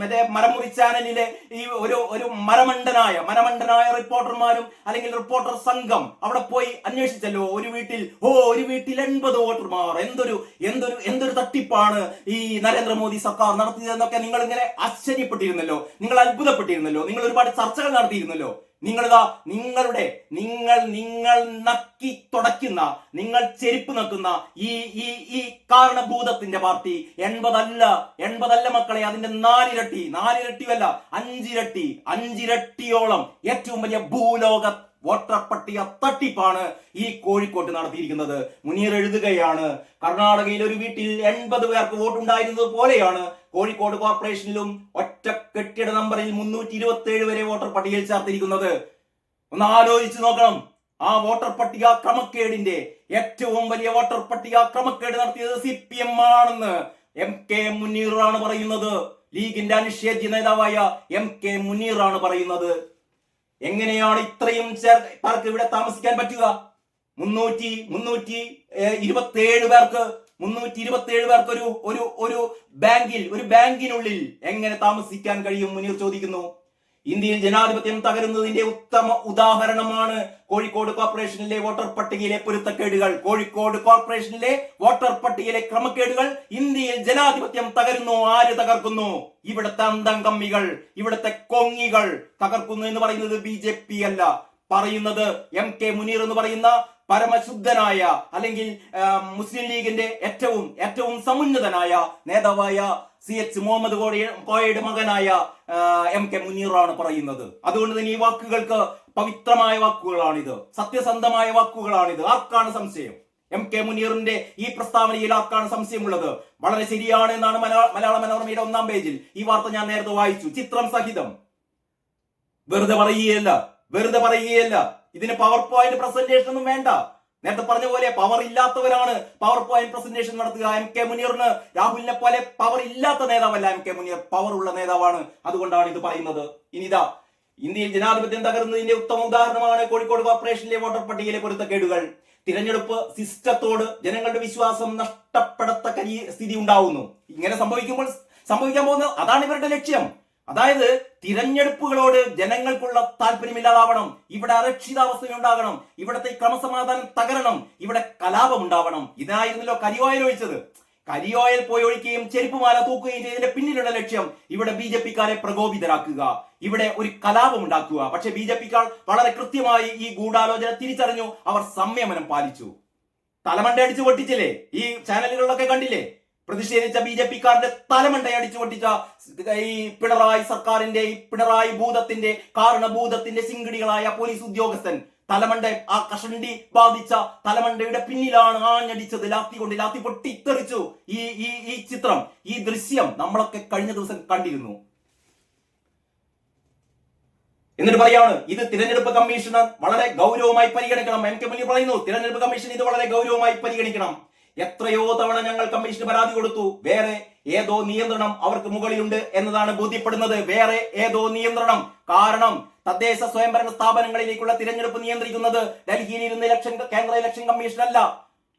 മറ്റേ മരമുറി ചാനലിലെ ഈ ഒരു ഒരു മരമണ്ടനായ മരമണ്ടനായ റിപ്പോർട്ടർമാരും അല്ലെങ്കിൽ റിപ്പോർട്ടർ സംഘം അവിടെ പോയി അന്വേഷിച്ചല്ലോ. ഒരു വീട്ടിൽ ഓ ഒരു വീട്ടിൽ എൺപത് വോട്ടർമാർ. എന്തൊരു എന്തൊരു എന്തൊരു തട്ടിപ്പാണ് ഈ നരേന്ദ്രമോദി സർക്കാർ നടത്തിയതെന്നൊക്കെ നിങ്ങൾ ഇങ്ങനെ ആശ്ചര്യപ്പെട്ടിരുന്നല്ലോ. നിങ്ങൾ അത്ഭുതപ്പെട്ടിരുന്നല്ലോ. നിങ്ങൾ ഒരുപാട് ചർച്ചകൾ നടത്തിയിരുന്നല്ലോ. നിങ്ങളിതാ നിങ്ങളുടെ നിങ്ങൾ നിങ്ങൾ നക്കി തുടയ്ക്കുന്ന നിങ്ങൾ ചെരുപ്പ് നക്കുന്ന ഈ ഈ ഈ കാരണഭൂതത്തിന്റെ പാർട്ടി. എൺപതല്ല എൺപതല്ല മക്കളെ അതിന്റെ നാലിരട്ടി നാലിരട്ടിയല്ല അഞ്ചിരട്ടി അഞ്ചിരട്ടിയോളം ഏറ്റവും വലിയ ഭൂലോക വോട്ടർ പട്ടിക തട്ടിപ്പാണ് ഈ കോഴിക്കോട്ട് നടത്തിയിരിക്കുന്നത്. മുനീർ എഴുതുകയാണ് കർണാടകയിൽ ഒരു വീട്ടിൽ എൺപത് പേർക്ക് വോട്ടുണ്ടായിരുന്നത് പോലെയാണ്. കോഴിക്കോട് കോർപ്പറേഷനിലും ഒറ്റ കെട്ടിട നമ്പറിൽ മുന്നൂറ്റി ഇരുപത്തി ഏഴ് വരെ വോട്ടർ പട്ടികയിൽ ചേർത്തിരിക്കുന്നത്. ഒന്ന് ആലോചിച്ച് നോക്കണം. ആ വോട്ടർ പട്ടിക ക്രമക്കേടിന്റെ ഏറ്റവും വലിയ വോട്ടർ പട്ടിക ക്രമക്കേട് നടത്തിയത് സി പി എം ആണെന്ന് എം കെ മുനീറാണ് പറയുന്നത്. ലീഗിന്റെ അനിഷേധ്യ നേതാവായ എം കെ മുനീറാണ് പറയുന്നത്. എങ്ങനെയാണ് ഇത്രയും പേർക്ക് ഇവിടെ താമസിക്കാൻ പറ്റുക? മുന്നൂറ്റി മുന്നൂറ്റി ഇരുപത്തി ഏഴ് പേർക്ക് മുന്നൂറ്റി ഇരുപത്തി ഏഴ് പേർക്ക് ഒരു ഒരു ഒരു ബാങ്കിൽ ഒരു ബാങ്കിനുള്ളിൽ എങ്ങനെ താമസിക്കാൻ കഴിയും? മുനീർ ചോദിക്കുന്നു. ഇന്ത്യയിൽ ജനാധിപത്യം തകരുന്നതിന്റെ ഉത്തമ ഉദാഹരണമാണ് കോഴിക്കോട് കോർപ്പറേഷനിലെ വോട്ടർ പട്ടികയിലെ പൊരുത്തക്കേടുകൾ. കോഴിക്കോട് കോർപ്പറേഷനിലെ വോട്ടർ പട്ടികയിലെ ക്രമക്കേടുകൾ ഇന്ത്യയിൽ ജനാധിപത്യം തകരുന്നു. ആര് തകർക്കുന്നു? ഇവിടുത്തെ അന്തംകമ്മികൾ ഇവിടുത്തെ കൊങ്ങികൾ. തകർക്കുന്നു എന്ന് പറയുന്നത് ബി ജെ പി അല്ല. പറയുന്നത് എം കെ മുനീർ എന്ന് പറയുന്ന പരമശുദ്ധനായ അല്ലെങ്കിൽ മുസ്ലിം ലീഗിന്റെ ഏറ്റവും ഏറ്റവും സമുന്നതനായ നേതാവായ സി എച്ച് മുഹമ്മദ് കോടി- കോയയുടെ മകനായ എം കെ മുനീറാണ് പറയുന്നത്. അതുകൊണ്ട് തന്നെ ഈ വാക്കുകൾക്ക് പവിത്രമായ വാക്കുകളാണിത്. സത്യസന്ധമായ വാക്കുകളാണിത്. ആർക്കാണ് സംശയം? എം കെ മുനീറിന്റെ ഈ പ്രസ്താവനയിൽ ആർക്കാണ് സംശയമുള്ളത്? വളരെ ശരിയാണ് എന്നാണ് മലയാള മനോരമയുടെ ഒന്നാം പേജിൽ. ഈ വാർത്ത ഞാൻ നേരത്തെ വായിച്ചു. ചിത്രം സഹിതം. വെറുതെ പറയുകയല്ല. വെറുതെ പറയുകയല്ല. ഇതിന് പവർ പോയിന്റ് പ്രസന്റേഷൻ ഒന്നും വേണ്ട. നേരത്തെ പറഞ്ഞ പോലെ പവർ ഇല്ലാത്തവരാണ് പവർ പോയിന്റ് പ്രസന്റേഷൻ നടത്തുക. എം കെ മുനീറിന് രാഹുലിനെ പോലെ പവർ ഇല്ലാത്ത നേതാവല്ല എം കെ മുനീർ. പവർ ഉള്ള നേതാവാണ്. അതുകൊണ്ടാണ് ഇത് പറയുന്നത്. ഇനിതാ ഇന്ത്യയിൽ ജനാധിപത്യം തകർന്നതിന്റെ ഉത്തമ ഉദാഹരണമാണ് കോഴിക്കോട് കോർപ്പറേഷനിലെ വോട്ടർ പട്ടികയിലെ പൊരുത്തക്കേടുകൾ തിരഞ്ഞെടുപ്പ് സിസ്റ്റത്തോട് ജനങ്ങളുടെ വിശ്വാസം നഷ്ടപ്പെടത്തക്ക സ്ഥിതി ഉണ്ടാവുന്നു. ഇങ്ങനെ സംഭവിക്കുമ്പോൾ സംഭവിക്കാൻ പോകുന്നത് അതാണ് ഇവരുടെ ലക്ഷ്യം. അതായത് തിരഞ്ഞെടുപ്പുകളോട് ജനങ്ങൾക്കുള്ള താല്പര്യമില്ലാതാവണം. ഇവിടെ അരക്ഷിതാവസ്ഥ ഉണ്ടാകണം ഇവിടത്തെ ക്രമസമാധാനം തകരണം. ഇവിടെ കലാപം ഉണ്ടാവണം ഇതായിരുന്നല്ലോ കരിവായിൽ ഒഴിച്ചത്. കരിയോയൽ പോയി ഒഴിക്കുകയും ചെരുപ്പുമാല തൂക്കുകയും ചെയ്തതിന്റെ പിന്നിലുള്ള ലക്ഷ്യം ഇവിടെ ബി ജെ പിക്കാരെ പ്രകോപിതരാക്കുക. ഇവിടെ ഒരു കലാപം ഉണ്ടാക്കുക പക്ഷെ ബി ജെ പിക്കാർ വളരെ കൃത്യമായി ഈ ഗൂഢാലോചന തിരിച്ചറിഞ്ഞു. അവർ സംയമനം പാലിച്ചു. തലമണ്ട അടിച്ചു പൊട്ടിച്ചില്ലേ? ഈ ചാനലുകളിലൊക്കെ കണ്ടില്ലേ? പ്രതിഷേധിച്ച ബി ജെ പിക്കാരുടെ തലമണ്ടയടിച്ചു പൊട്ടിച്ച ഈ പിണറായി സർക്കാരിന്റെ ഈ പിണറായി ഭൂതത്തിന്റെ കാരണഭൂതത്തിന്റെ ശിങ്കിടികളായ പോലീസ് ഉദ്യോഗസ്ഥൻ തലമണ്ട ആ കഷണ്ടി ബാധിച്ച തലമണ്ടയുടെ പിന്നിലാണ് ആഞ്ഞടിച്ചത്. ലാത്തി കൊണ്ട് ലാത്തി പൊട്ടിത്തെറിച്ചു. ഈ ഈ ഈ ചിത്രം ഈ ദൃശ്യം നമ്മളൊക്കെ കഴിഞ്ഞ ദിവസം കണ്ടിരുന്നു. എന്നിട്ട് പറയാണ് ഇത് തിരഞ്ഞെടുപ്പ് കമ്മീഷണർ വളരെ ഗൗരവമായി പരിഗണിക്കണം. എം കെ മുന്നിൽ പറയുന്നു തിരഞ്ഞെടുപ്പ് കമ്മീഷൻ ഇത് വളരെ ഗൗരവമായി പരിഗണിക്കണം. എത്രയോ തവണ ഞങ്ങൾ കമ്മീഷന് പരാതി കൊടുത്തു. വേറെ ഏതോ നിയന്ത്രണം അവർക്ക് മുകളിലുണ്ട് എന്നതാണ് ബോധ്യപ്പെടുന്നത്. വേറെ ഏതോ നിയന്ത്രണം. കാരണം തദ്ദേശ സ്വയംഭരണ സ്ഥാപനങ്ങളിലേക്കുള്ള തിരഞ്ഞെടുപ്പ് നിയന്ത്രിക്കുന്നത് ഡൽഹിയിൽ ഇരുന്ന് ഇലക്ഷൻ കേന്ദ്ര ഇലക്ഷൻ കമ്മീഷൻ അല്ല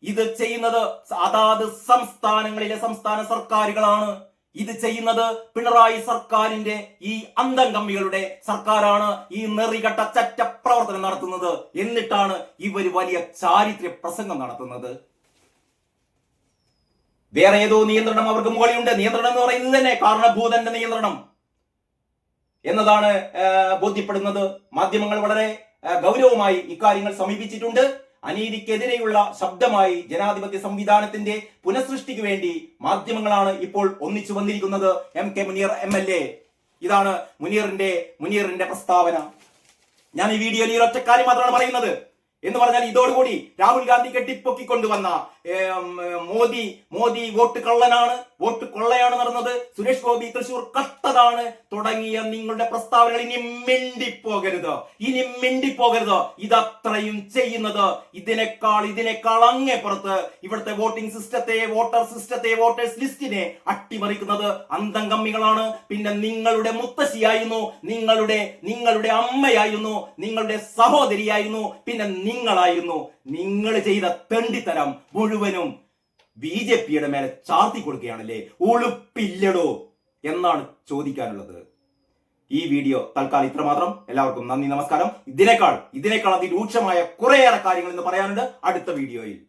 ഇത് ചെയ്യുന്നത് അതാത് സംസ്ഥാനങ്ങളിലെ സംസ്ഥാന സർക്കാരുകളാണ്. ഇത് ചെയ്യുന്നത് പിണറായി സർക്കാരിന്റെ ഈ അന്തം കമ്മികളുടെ സർക്കാരാണ് ഈ നെറികെട്ട ചറ്റ പ്രവർത്തനം നടത്തുന്നത്. എന്നിട്ടാണ് ഇവർ വലിയ ചാരിത്ര്യ പ്രസംഗം നടത്തുന്നത്. വേറെ ഏതോ നിയന്ത്രണം അവർക്ക് മുകളിലുണ്ട്. നിയന്ത്രണം എന്ന് പറയുന്നത് തന്നെ കാരണഭൂതന്റെ നിയന്ത്രണം. എന്നതാണ് ബോധ്യപ്പെടുന്നത്. മാധ്യമങ്ങൾ വളരെ ഗൗരവമായി ഇക്കാര്യങ്ങൾ സമീപിച്ചിട്ടുണ്ട്. അനീതിക്കെതിരെയുള്ള ശബ്ദമായി ജനാധിപത്യ സംവിധാനത്തിന്റെ പുനഃസൃഷ്ടിക്ക് വേണ്ടി മാധ്യമങ്ങളാണ് ഇപ്പോൾ ഒന്നിച്ചു വന്നിരിക്കുന്നത്. M K Muneer M L A. ഇതാണ് മുനീറിന്റെ മുനീറിന്റെ പ്രസ്താവന. ഞാൻ ഈ വീഡിയോയിൽ ഈ ഒറ്റക്കാര്യം മാത്രമാണ് പറയുന്നത്. എന്ന് പറഞ്ഞാൽ ഇതോടുകൂടി രാഹുൽ ഗാന്ധി കെട്ടിപ്പൊക്കിക്കൊണ്ടുവന്ന മോദി മോദി വോട്ട് കള്ളനാണ് വോട്ട് കൊള്ളയാണ് നടന്നത്. സുരേഷ് ഗോപി തൃശൂർ കത്തതാണ് തുടങ്ങിയ നിങ്ങളുടെ പ്രസ്താവനകൾ ഇനി മിണ്ടിപ്പോകരുത്. ഇനി മിണ്ടിപ്പോകരുത്. ഇതത്രയും ചെയ്യുന്നത്. ഇതിനേക്കാൾ ഇതിനേക്കാൾ അങ്ങേ പുറത്ത് ഇവിടുത്തെ വോട്ടിംഗ് സിസ്റ്റത്തെ വോട്ടർ സിസ്റ്റത്തെ വോട്ടേഴ്സ് ലിസ്റ്റിനെ അട്ടിമറിക്കുന്നത് അന്തം കമ്മികളാണ് പിന്നെ നിങ്ങളുടെ മുത്തശ്ശിയായിരുന്നു നിങ്ങളുടെ നിങ്ങളുടെ അമ്മയായിരുന്നു നിങ്ങളുടെ സഹോദരിയായിരുന്നു. പിന്നെ നിങ്ങളായിരുന്നു നിങ്ങൾ ചെയ്ത തെണ്ടിത്തരം മുഴുവനും ബി ജെ പിയുടെ മേലെ ചാർത്തി കൊടുക്കുകയാണല്ലേ? ഉളുപ്പില്ലടോ എന്നാണ് ചോദിക്കാനുള്ളത്. ഈ വീഡിയോ തൽക്കാലം ഇത്രമാത്രം. എല്ലാവർക്കും നന്ദി നമസ്കാരം. ഇതിനേക്കാൾ ഇതിനേക്കാൾ അതിരൂക്ഷമായ കുറേയേറെ കാര്യങ്ങൾ ഇന്ന് പറയാനുണ്ട്. അടുത്ത വീഡിയോയിൽ.